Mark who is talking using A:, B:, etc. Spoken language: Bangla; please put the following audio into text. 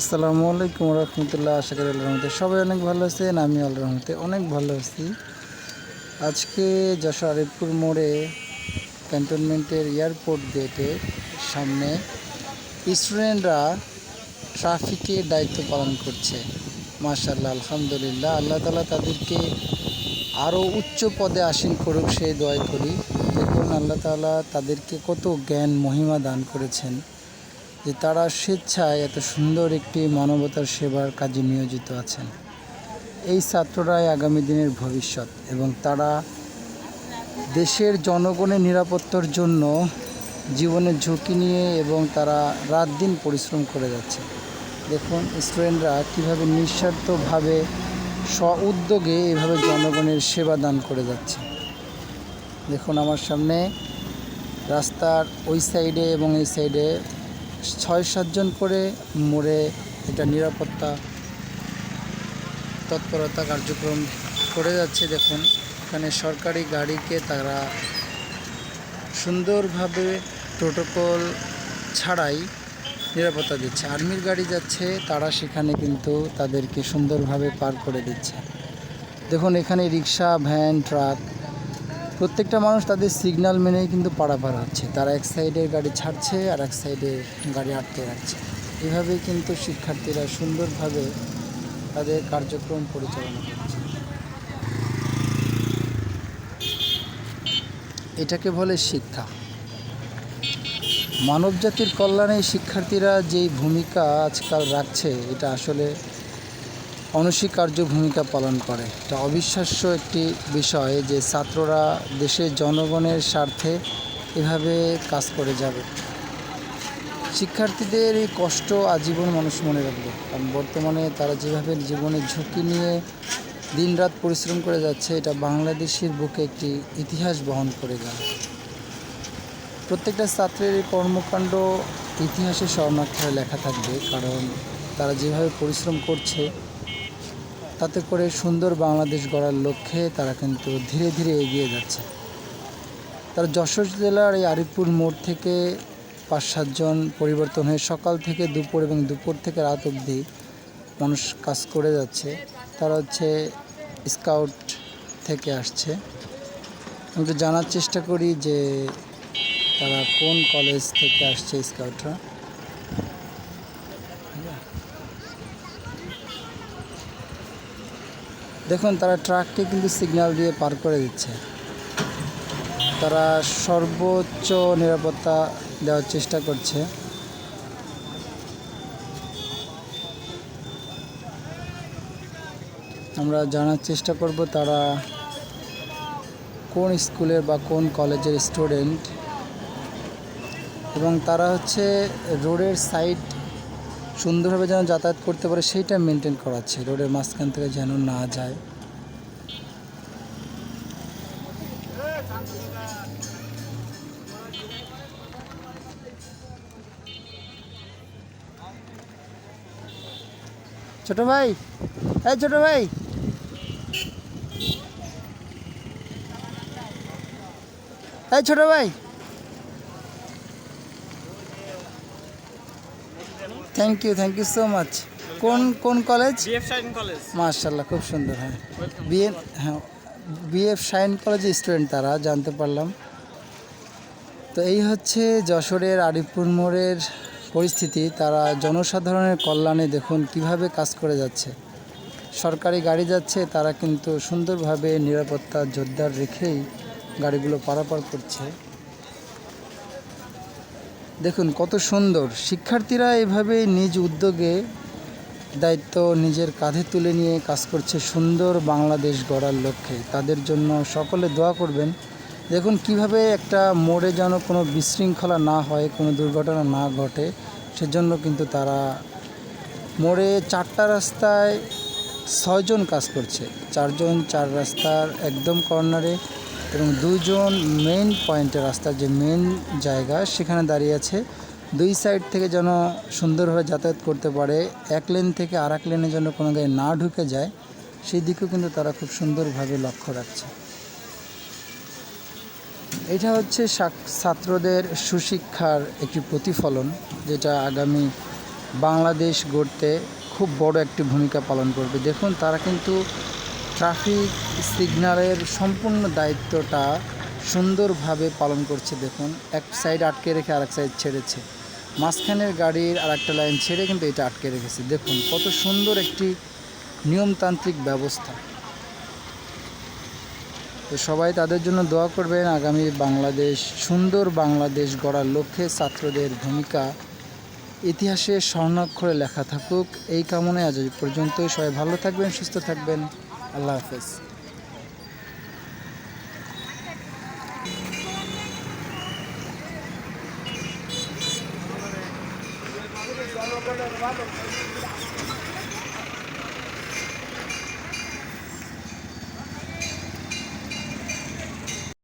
A: আসসালামু আলাইকুম রহমতুল্লাহ। আশা করি আল্লাহ রহমতে সবাই অনেক ভালো আছেন আমি আল্লাহ রহমতে অনেক ভালো আছি। আজকে যশোর আরিফপুর মোড়ে ক্যান্টনমেন্টের এয়ারপোর্ট গেটের সামনে স্টুডেন্টরা ট্রাফিকের দায়িত্ব পালন করছে। মাশাল্লাহ আলহামদুলিল্লাহ। আল্লাহ তালা তাদেরকে আরও উচ্চ পদে আসীন করুক, সেই দয় করি। দেখুন, আল্লাহ তাআলা তাদেরকে কত জ্ঞান, মহিমা দান করেছেন। যে তারা স্বেচ্ছায় এত সুন্দর একটি মানবতার সেবার কাজে নিয়োজিত আছেন। এই ছাত্ররাই আগামী দিনের ভবিষ্যৎ এবং তারা দেশের জনগণের নিরাপত্তার জন্য জীবনের ঝুঁকি নিয়ে এবং তারা রাত দিন পরিশ্রম করে যাচ্ছে। দেখুন স্টুডেন্টরা কীভাবে নিঃস্বার্থভাবে স্ব উদ্যোগে এভাবে জনগণের সেবা দান করে যাচ্ছে। দেখুন, আমার সামনে রাস্তার ওই সাইডে এবং এই সাইডে ছয় সাতজন করে মোড়ে এটা নিরাপত্তা তৎপরতা কার্যক্রম করে যাচ্ছে। দেখুন, এখানে সরকারি গাড়িকে তারা সুন্দরভাবে প্রোটোকল ছাড়াই নিরাপত্তা দিচ্ছে। আর্মির গাড়ি যাচ্ছে, তারা সেখানে কিন্তু তাদেরকে সুন্দরভাবে পার করে দিচ্ছে। দেখুন, এখানে রিক্সা, ভ্যান, ট্রাক প্রত্যেকটা মানুষ তাদের সিগন্যাল মেনেই কিন্তু পারাপার হচ্ছে। তারা এক সাইডের গাড়ি ছাড়ছে আর এক সাইডে গাড়ি আটকে রাখছে। এভাবেই কিন্তু শিক্ষার্থীরা সুন্দরভাবে তাদের কার্যক্রম পরিচালনা করছে। এটাকে বলে শিক্ষা। মানবজাতির কল্যাণে শিক্ষার্থীরা যেই ভূমিকা আজকাল রাখছে, এটা আসলে অনস্বীকার্য ভূমিকা পালন করে। এটা অবিশ্বাস্য একটি বিষয় যে ছাত্ররা দেশের জনগণের স্বার্থে এভাবে কাজ করে যাবে। শিক্ষার্থীদের এই কষ্ট আজীবন মানুষ মনে রাখবে। কারণ বর্তমানে তারা যেভাবে জীবনের ঝুঁকি নিয়ে দিনরাত পরিশ্রম করে যাচ্ছে, এটা বাংলাদেশের বুকে একটি ইতিহাস বহন করে যাবে প্রত্যেকটা ছাত্রের এই কর্মকাণ্ড ইতিহাসে স্বর্ণাক্ষরে লেখা থাকবে। কারণ তারা যেভাবে পরিশ্রম করছে তাতে করে সুন্দর বাংলাদেশ গড়ার লক্ষ্যে তারা কিন্তু ধীরে ধীরে এগিয়ে যাচ্ছে। তারা যশোর জেলার এই আরিফপুর মোড় থেকে পাঁচ সাতজন পরিবর্তন হয়ে সকাল থেকে দুপুর এবং দুপুর থেকে রাত অবধি মানুষ কাজ করে যাচ্ছে। তারা হচ্ছে স্কাউট থেকে আসছে। আমি একটু জানার চেষ্টা করি যে তারা কোন কলেজ থেকে আসছে স্কাউটরা। দেখুন, তারা ট্রাককে কিন্তু সিগন্যাল দিয়ে পার করে দিচ্ছে। তারা সর্বোচ্চ নিরাপত্তা দেওয়ার চেষ্টা করছে। আমরা জানার চেষ্টা করব, তারা কোন স্কুলের বা কোন কলেজের স্টুডেন্ট? এবং তারা হচ্ছে রোডের সাইড সুন্দরভাবে যেন যাতায়াত করতে পারে, সেইটা মেনটেন করাচ্ছে রোডের মাঝখান থেকে যেন না যায়। ছোট ভাই, এই ছোট ভাই। এই ছোট ভাই। Thank you thank you so much কোন কোন কলেজ মার্শাল্লাহ খুব সুন্দর হ্যাঁ। বিএ হ্যাঁ বিএফ শাইন কলেজের স্টুডেন্ট তারা জানতে পারলাম। তো এই হচ্ছে যশোরের আরিফপুর মোড়ের পরিস্থিতি। তারা জনসাধারণের কল্যাণে দেখুন কীভাবে কাজ করে যাচ্ছে। সরকারি গাড়ি যাচ্ছে তারা কিন্তু সুন্দরভাবে নিরাপত্তা জোরদার রেখেই গাড়িগুলো পারাপার করছে। দেখুন, কত সুন্দর। শিক্ষার্থীরা এভাবে নিজ উদ্যোগে দায়িত্ব নিজের কাঁধে তুলে নিয়ে কাজ করছে সুন্দর বাংলাদেশ গড়ার লক্ষ্যে। তাদের জন্য সকলে দোয়া করবেন। দেখুন, কীভাবে একটা মোড়ে যেন কোনো বিশৃঙ্খলা না হয়, কোনো দুর্ঘটনা না ঘটে, সেজন্য কিন্তু তারা মোড়ে চারটা রাস্তায় ছয়জন কাজ করছে। চারজন চার রাস্তার একদম কর্নারে এবং দুজন মেন পয়েন্টে রাস্তার যে মেন জায়গা, সেখানে দাঁড়িয়ে আছে। দুই সাইড থেকে যেন সুন্দরভাবে যাতায়াত করতে পারে, এক লেন থেকে আর এক লেনে যেন কোনো গাড়ি না ঢুকে যায়, সেই দিকেও কিন্তু তারা খুব সুন্দরভাবে লক্ষ্য রাখছে। এটা হচ্ছে ছাত্রদের সুশিক্ষার একটি প্রতিফলন, যেটা আগামী বাংলাদেশ গড়তে খুব বড় একটি ভূমিকা পালন করবে। দেখুন, তারা কিন্তু ট্রাফিক সিগন্যালের সম্পূর্ণ দায়িত্বটা সুন্দরভাবে পালন করছে, দেখুন। এক সাইড আটকে রেখে আরেক সাইড ছেড়েছে। মাঝখানের গাড়ির আর একটা লাইন ছেড়ে কিন্তু এটা আটকে রেখেছে। দেখুন, কত সুন্দর একটি নিয়মতান্ত্রিক ব্যবস্থা। তো সবাই তাদের জন্য দোয়া করবেন, আগামী বাংলাদেশ, সুন্দর বাংলাদেশ গড়ার লক্ষ্যে ছাত্রদের ভূমিকা ইতিহাসে স্বর্ণাক্ষরে লেখা থাকুক। এই কামনায় আজ পর্যন্তই। সবাই ভালো থাকবেন, সুস্থ থাকবেন। আল্লাহ হাফেজ।
B: Vamos,